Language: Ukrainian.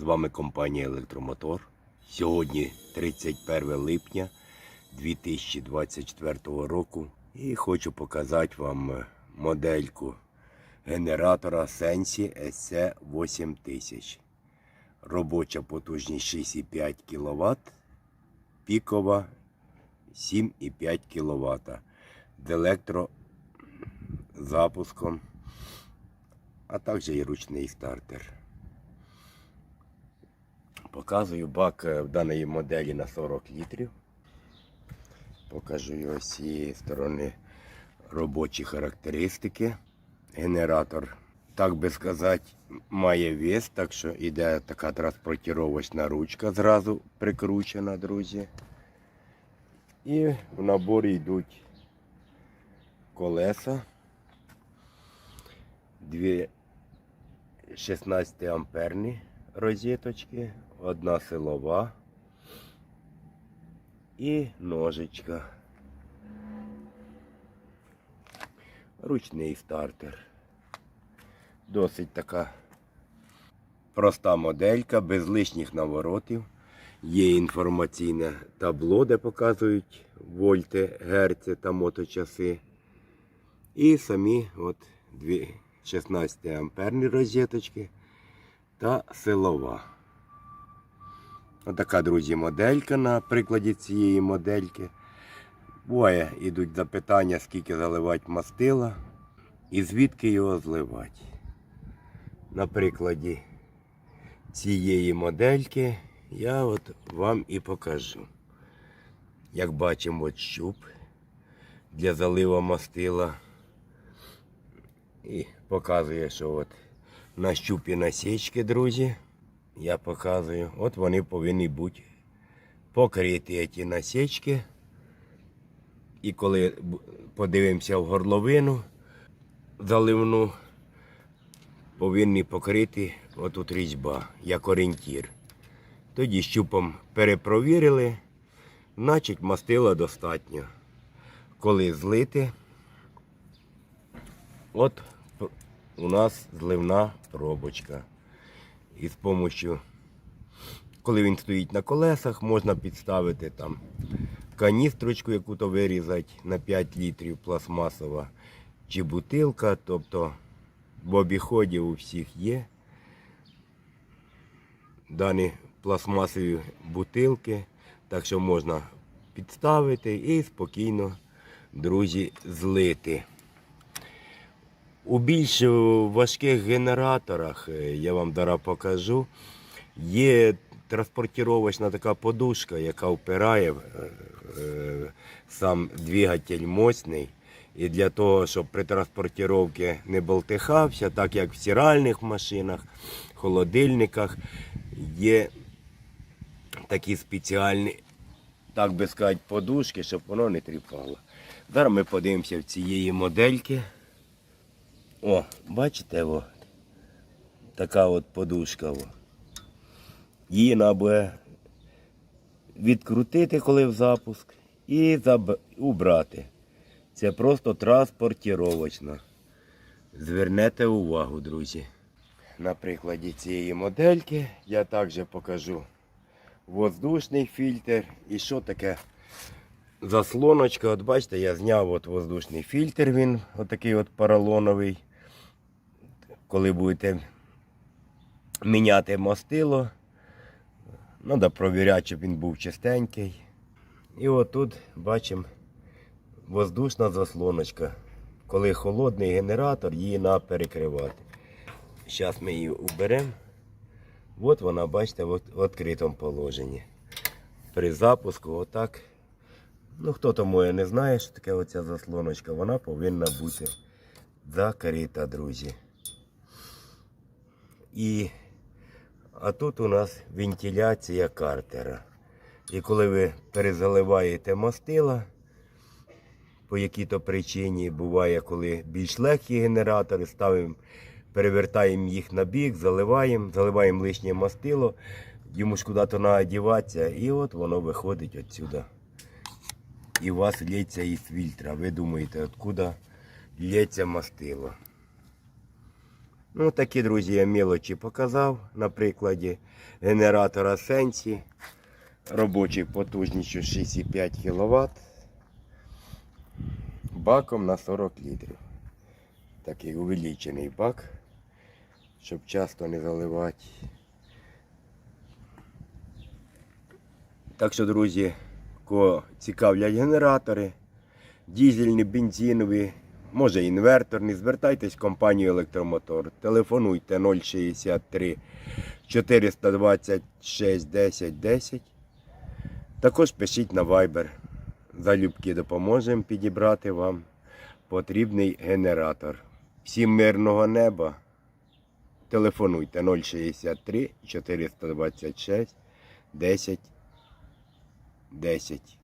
З вами компанія Електромотор. Сьогодні 31 липня 2024 року. І хочу показати вам модельку генератора Sensi SC8000. Робоча потужність 6,5 кВт, пікова 7,5 кВт. З електрозапуском, а також і ручний стартер. Показую бак е, в даної моделі на 40 літрів. Покажу його з цієї сторони робочі характеристики. Генератор, так би сказати, має вес, так що йде така транспортировочна ручка зразу прикручена, друзі. І в наборі йдуть колеса. Дві 16 амперні розеточки, одна силова і ножичка. Ручний стартер. Досить така проста моделька, без лишніх наворотів. Є інформаційне табло, де показують вольти, герці та моточаси. І самі от дві 16 амперні розеточки та силова. Отака, друзі, моделька на прикладі цієї модельки. Буває, йдуть запитання, скільки заливати мастила і звідки його зливати. На прикладі цієї модельки я от вам і покажу. Як бачимо, от щуп для залива мастила. І показує, що от на щупі насічки, друзі. Я показую. От вони повинні бути покриті ці насічки. І коли подивимося в горловину заливну, повинні покрити отут різьба, як орієнтір. Тоді щупом перепровірили, значить мастила достатньо. Коли злити, от у нас зливна пробочка. І з допомогою, коли він стоїть на колесах, можна підставити там каністрочку, яку то вирізати на 5 літрів пластмасова, чи бутилка, тобто в обіході у всіх є. Дані пластмасові бутилки, так що можна підставити і спокійно, друзі, злити. У більш важких генераторах, е, я вам зараз покажу, є транспортировочна така подушка, яка впирає е, е, сам двигатель мощний. І для того, щоб при транспортировці не болтихався, так як в стиральних машинах, холодильниках, є такі спеціальні, так би сказати, подушки, щоб воно не тріпало. Зараз ми подивимося в цієї модельки. О, бачите, о, така от подушка. О. Її треба відкрутити, коли в запуск, і заб... убрати. Це просто транспортіровочна. Звернете увагу, друзі. На прикладі цієї модельки я також покажу воздушний фільтр і що таке заслоночка. От бачите, я зняв от воздушний фільтр, він отакий от поролоновий. Коли будете міняти мастило, треба провіряти, щоб він був чистенький. І отут бачимо воздушна заслоночка. Коли холодний генератор, її треба перекривати. Зараз ми її уберемо. От вона, бачите, в відкритому положенні. При запуску отак. Ну, хто то моє не знає, що таке оця заслоночка, вона повинна бути закрита, друзі. І, а тут у нас вентиляція картера. І коли ви перезаливаєте мастила, по якій-то причині буває, коли більш легкі генератори, ставимо, перевертаємо їх на бік, заливаємо, заливаємо лишнє мастило, йому ж куди-то треба діватися, і от воно виходить відсюди. І у вас лється із фільтра. Ви думаєте, откуда лється мастило. Ну, такі, друзі, я мілочі показав на прикладі генератора Сенсі. Робочий потужністю 6,5 кВт. Баком на 40 літрів. Такий увеличений бак, щоб часто не заливати. Так що, друзі, кого цікавлять генератори, дізельні, бензинові, може інверторні, звертайтесь в компанію Електромотор. Телефонуйте 063 426 10 10. Також пишіть на Viber. Залюбки допоможемо підібрати вам потрібний генератор. Всім мирного неба. Телефонуйте 063 426 10 10.